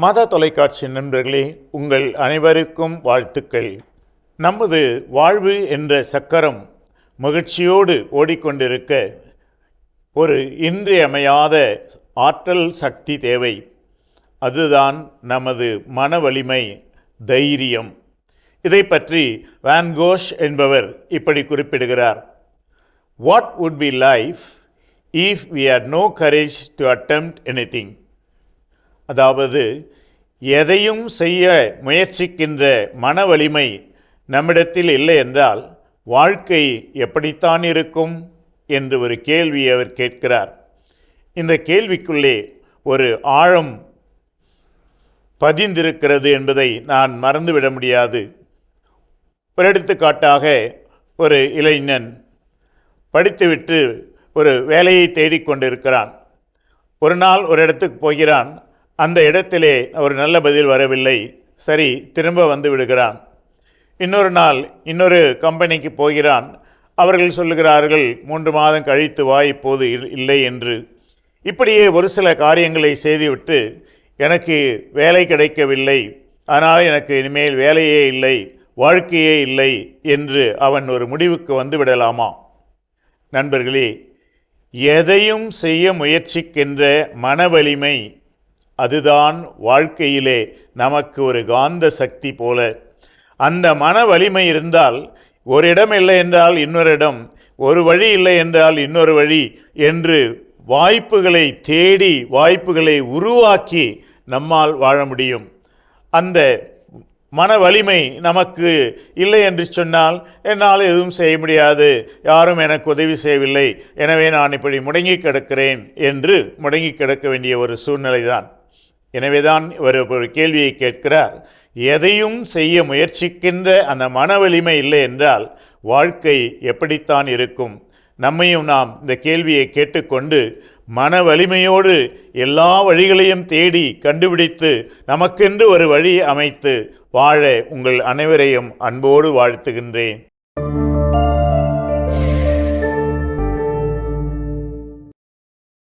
மாதா தொலைக்காட்சி நண்பர்களே உங்கள் அனைவருக்கும் வாழ்த்துக்கள். நமது வாழ்வு என்ற சக்கரம் மகிழ்ச்சியோடு ஓடிக்கொண்டிருக்க ஒரு இன்றியமையாத ஆற்றல் சக்தி தேவை. அதுதான் நமது மன வலிமை தைரியம். இதை பற்றி வான்கோஷ் என்பவர் இப்படி குறிப்பிடுகிறார். What would be life if we are no courage to attempt anything அதாவது எதையும் செய்ய முயற்சிக்கின்ற மன வலிமை நம்மிடத்தில் இல்லை என்றால் வாழ்க்கை எப்படித்தான் இருக்கும் என்று ஒரு கேள்வி அவர் கேட்கிறார். இந்த கேள்விக்குள்ளே ஒரு ஆழம் பதிந்திருக்கிறது என்பதை நான் மறந்துவிட முடியாது. ஒரு எடுத்துக்காட்டாக ஒரு இளைஞன் படித்துவிட்டு ஒரு வேலையை தேடிக்கொண்டிருக்கிறான். ஒரு நாள் ஒரு இடத்துக்கு போகிறான். அந்த இடத்திலே ஒரு நல்ல பதில் வரவில்லை. சரி திரும்ப வந்து விடுகிறான். இன்னொரு நாள் இன்னொரு கம்பெனிக்கு போகிறான். அவர்கள் சொல்லுகிறார்கள் மூன்று மாதம் கழித்து வா இப்போது இல்லை என்று. இப்படியே ஒரு சில காரியங்களை செய்துவிட்டு எனக்கு வேலை கிடைக்கவில்லை. அதனால் எனக்கு இனிமேல் வேலையே இல்லை வாழ்க்கையே இல்லை என்று அவன் ஒரு முடிவுக்கு வந்து விடலாமா? நண்பர்களே எதையும் செய்ய முயற்சிக்கின்ற மன வலிமை அதுதான் வாழ்க்கையிலே நமக்கு ஒரு காந்த சக்தி போல. அந்த மன வலிமை இருந்தால் ஒரு இடம் இல்லை என்றால் இன்னொரு இடம் ஒரு வழி இல்லை என்றால் இன்னொரு வழி என்று வாய்ப்புகளை தேடி வாய்ப்புகளை உருவாக்கி நம்மால் வாழ முடியும். அந்த மன வலிமை நமக்கு இல்லை என்று சொன்னால் என்னால் எதுவும் செய்ய முடியாது யாரும் எனக்கு உதவி செய்யவில்லை எனவே நான் இப்படி முடங்கி கிடக்கிறேன் என்று முடங்கி கிடக்க வேண்டிய ஒரு சூழ்நிலை தான் எனவேதான் இவர் ஒரு கேள்வியை கேட்கிறார். எதையும் செய்ய முயற்சிக்கின்ற அந்த மன வலிமை இல்லை என்றால் வாழ்க்கை எப்படித்தான் இருக்கும்? நம்மையும் நாம் இந்த கேள்வியை கேட்டுக்கொண்டு மன வலிமையோடு எல்லா வழிகளையும் தேடி கண்டுபிடித்து நமக்கென்று ஒரு வழி அமைத்து வாழ உங்கள் அனைவரையும் அன்போடு வாழ்த்துகின்றேன்.